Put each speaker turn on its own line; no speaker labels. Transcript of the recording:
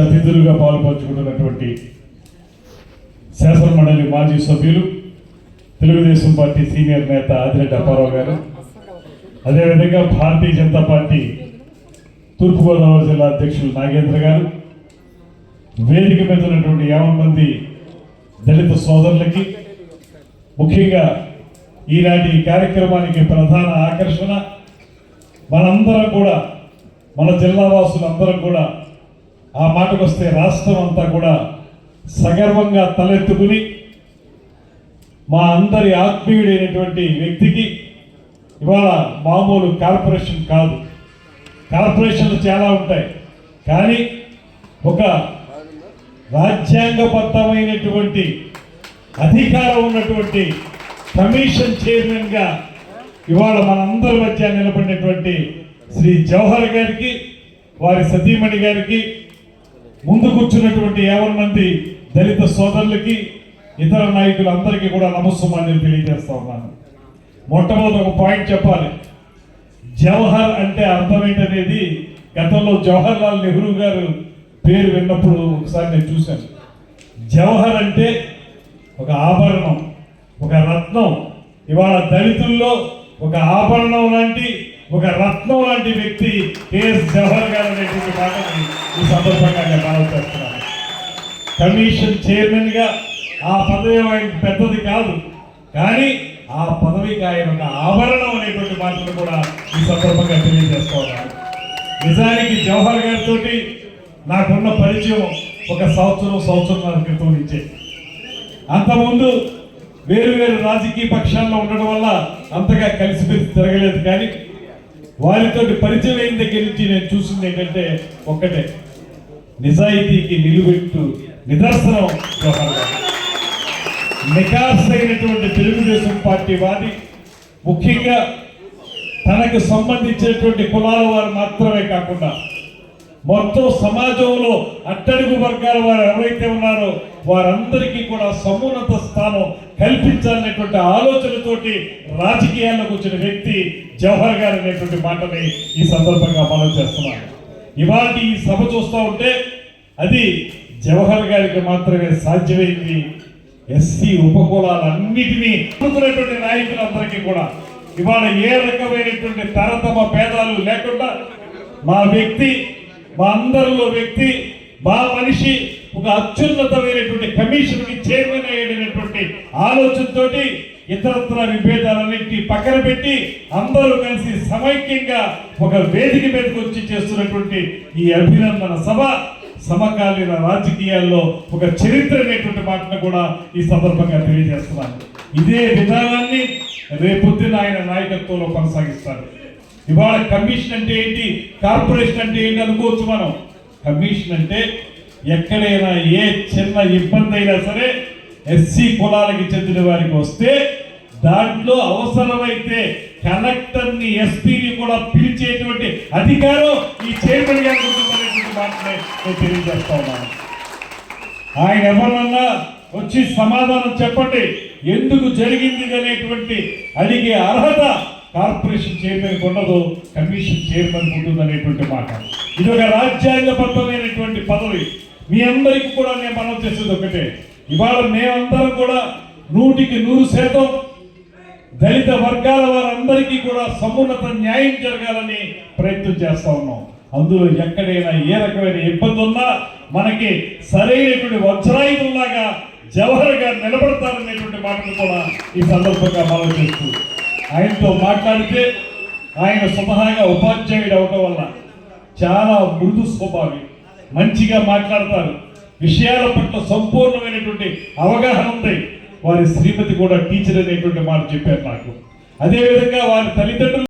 అతిథులుగా పాల్పంచుకుంటున్నటువంటి శాసనమండలి మాజీ సభ్యులు తెలుగుదేశం పార్టీ సీనియర్ నేత ఆదిరెడ్డి అప్పారావు గారు. అదేవిధంగా భారతీయ జనతా పార్టీ తూర్పుగోదావరి జిల్లా అధ్యక్షులు నాగేంద్ర గారు. వేదిక మీద ఉన్నటువంటి యాభై మంది దళిత సోదరులకి ముఖ్యంగా ఈనాటి ఈ కార్యక్రమానికి ప్రధాన ఆకర్షణ మనందరం కూడా మన జిల్లా వాసులందరం కూడా ఆ మాటకు వస్తే రాష్ట్రం అంతా కూడా సగర్వంగా తలెత్తుకుని మా అందరి ఆత్మీయుడైనటువంటి వ్యక్తికి ఇవాళ మామూలు కార్పొరేషన్ కాదు. కార్పొరేషన్లు చాలా ఉంటాయి. కానీ ఒక రాజ్యాంగబద్ధమైనటువంటి అధికారం ఉన్నటువంటి కమిషన్ చైర్మన్గా ఇవాళ మనందరి మధ్య నిలబడినటువంటి శ్రీ జవహర్ గారికి వారి సతీమణి గారికి ముందు కూర్చున్నటువంటి యావన్ మంది దళిత సోదరులకి ఇతర నాయకులందరికీ కూడా నమస్సుమాన్యం తెలియజేస్తా ఉన్నాను. మొట్టమొదటి ఒక పాయింట్ చెప్పాలి. జవహర్ అంటే అర్థం ఏంటనేది గతంలో జవహర్ లాల్ నెహ్రూ గారు పేరు విన్నప్పుడు ఒకసారి నేను చూశాను. జవహర్ అంటే ఒక ఆభరణం ఒక రత్నం. ఇవాళ దళితుల్లో ఒక ఆభరణం లాంటి ఒక రత్నం లాంటి వ్యక్తి కేఎస్ జవహర్ గారు అనేటువంటి మాటని ఈ సందర్భంగా నేను మనవి చేస్తున్నాను కమిషన్ చైర్మన్గా ఆ పదవి ఆయన పెద్దది కాదు కానీ ఆ పదవికి ఆయన ఒక ఆభరణం అనేటువంటి మాటలు కూడా ఈ సందర్భంగా తెలియజేస్తున్నాను నిజానికి జవహర్ గారితో నాకున్న పరిచయం ఒక సంవత్సరం సంవత్సరం క్రితం నుంచే. అంతకుముందు వేరు వేరు రాజకీయ పక్షాల్లో ఉండడం వల్ల అంతగా కలిసిమెలిసి తిరగలేదు కానీ వారితో పరిచయం అయిన దగ్గర నుంచి నేను చూసింది ఏంటంటే ఒక్కటే. నిజాయితీకి నిలువెట్టు నిదర్శనం గారు నికాసైనటువంటి తెలుగుదేశం పార్టీ వాది. ముఖ్యంగా తనకు సంబంధించినటువంటి కులాల వారు మాత్రమే కాకుండా మొత్తం సమాజంలో అట్టడుగు వర్గాల వారు ఎవరైతే ఉన్నారో వారందరికీ కూడా సమున్నత స్థానం కల్పించాలనేటువంటి ఆలోచనతోటి రాజకీయాల్లోకి వచ్చిన వ్యక్తి జవహర్ గారు అనేటువంటి మాటని ఈ సందర్భంగా మనం చేస్తున్నాను ఇవాళ ఈ సభ చూస్తూ ఉంటే అది జవహర్ గారికి మాత్రమే సాధ్యమైంది. ఎస్సీ ఉపకులాలన్నిటినీ అనుకున్నటువంటి నాయకులందరికీ కూడా ఇవాళ ఏ రకమైనటువంటి తరతమ భేదాలు లేకుండా మా వ్యక్తి మా అందరిలో వ్యక్తి మా మనిషి ఒక అత్యున్నతమైనటువంటి కమిషన్కి చైర్మన్ అయ్యేటటువంటి ఆలోచనతో ఇతరత్ర విభేదాలన్నింటినీ పక్కన పెట్టి అందరూ కలిసి సమైక్యంగా ఒక వేదిక మీదకి వచ్చి చేస్తున్నటువంటి ఈ అభినందన సభ సమకాలీన రాజకీయాల్లో ఒక చరిత్ర అనేటువంటి మాటను కూడా ఈ సందర్భంగా తెలియజేస్తున్నాను. ఇదే విధానాన్ని రేపొద్దున ఆయన నాయకత్వంలో కొనసాగిస్తారు. ఇవాళ కమిషన్ అంటే ఏంటి? కార్పొరేషన్ అంటే ఏంటి అనుకోవచ్చు మనం. కమిషన్ అంటే ఎక్కడైనా ఏ చిన్న ఇబ్బంది అయినా సరే ఎస్సీ కులాలకి చెందిన వారికి వస్తే దాంట్లో అవసరమైతే కలెక్టర్ని ఎస్పీని కూడా పిలిచేటువంటి అధికారం ఈ చైర్మన్ గారికి ఉంటుందనేటువంటి మాటనే నేను తెలియజేస్తా ఉన్నాను. ఆయన ఎవరన్నా వచ్చి సమాధానం చెప్పండి ఎందుకు జరిగింది అనేటువంటి అడిగే అర్హత కార్పొరేషన్ చైర్మన్ ఉండదు కమిషన్ చైర్మన్ ఉంటుంది అనేటువంటి మాట. ఇది ఒక రాజ్యాంగబద్ధమైనటువంటి పదవి. మీ అందరికీ కూడా నేను మనం చేసేది ఒకటే. ఇవాళ మేమందరం కూడా నూటికి నూరు శాతం దళిత వర్గాల వారందరికీ కూడా సమున్నత న్యాయం జరగాలని ప్రయత్నం చేస్తా ఉన్నాం. అందులో ఎక్కడైనా ఏ రకమైన ఇబ్బంది ఉన్నా మనకి సరైనటువంటి వజ్రాయుధంలాగా జవహర్ గారు నిలబడతారనేటువంటి మాటలు కూడా ఈ సందర్భంగా మనం చేస్తూ ఆయనతో మాట్లాడితే ఆయన స్వతహాగా ఉపాధ్యాయుడు అవటం వల్ల చాలా మృదు స్వభావి. మంచిగా మాట్లాడతారు. విషయాల పట్ల సంపూర్ణమైనటువంటి అవగాహన ఉంది. వారి శ్రీమతి కూడా టీచర్ అనేటువంటి మాట చెప్పారు నాకు. అదేవిధంగా వారి తల్లిదండ్రులు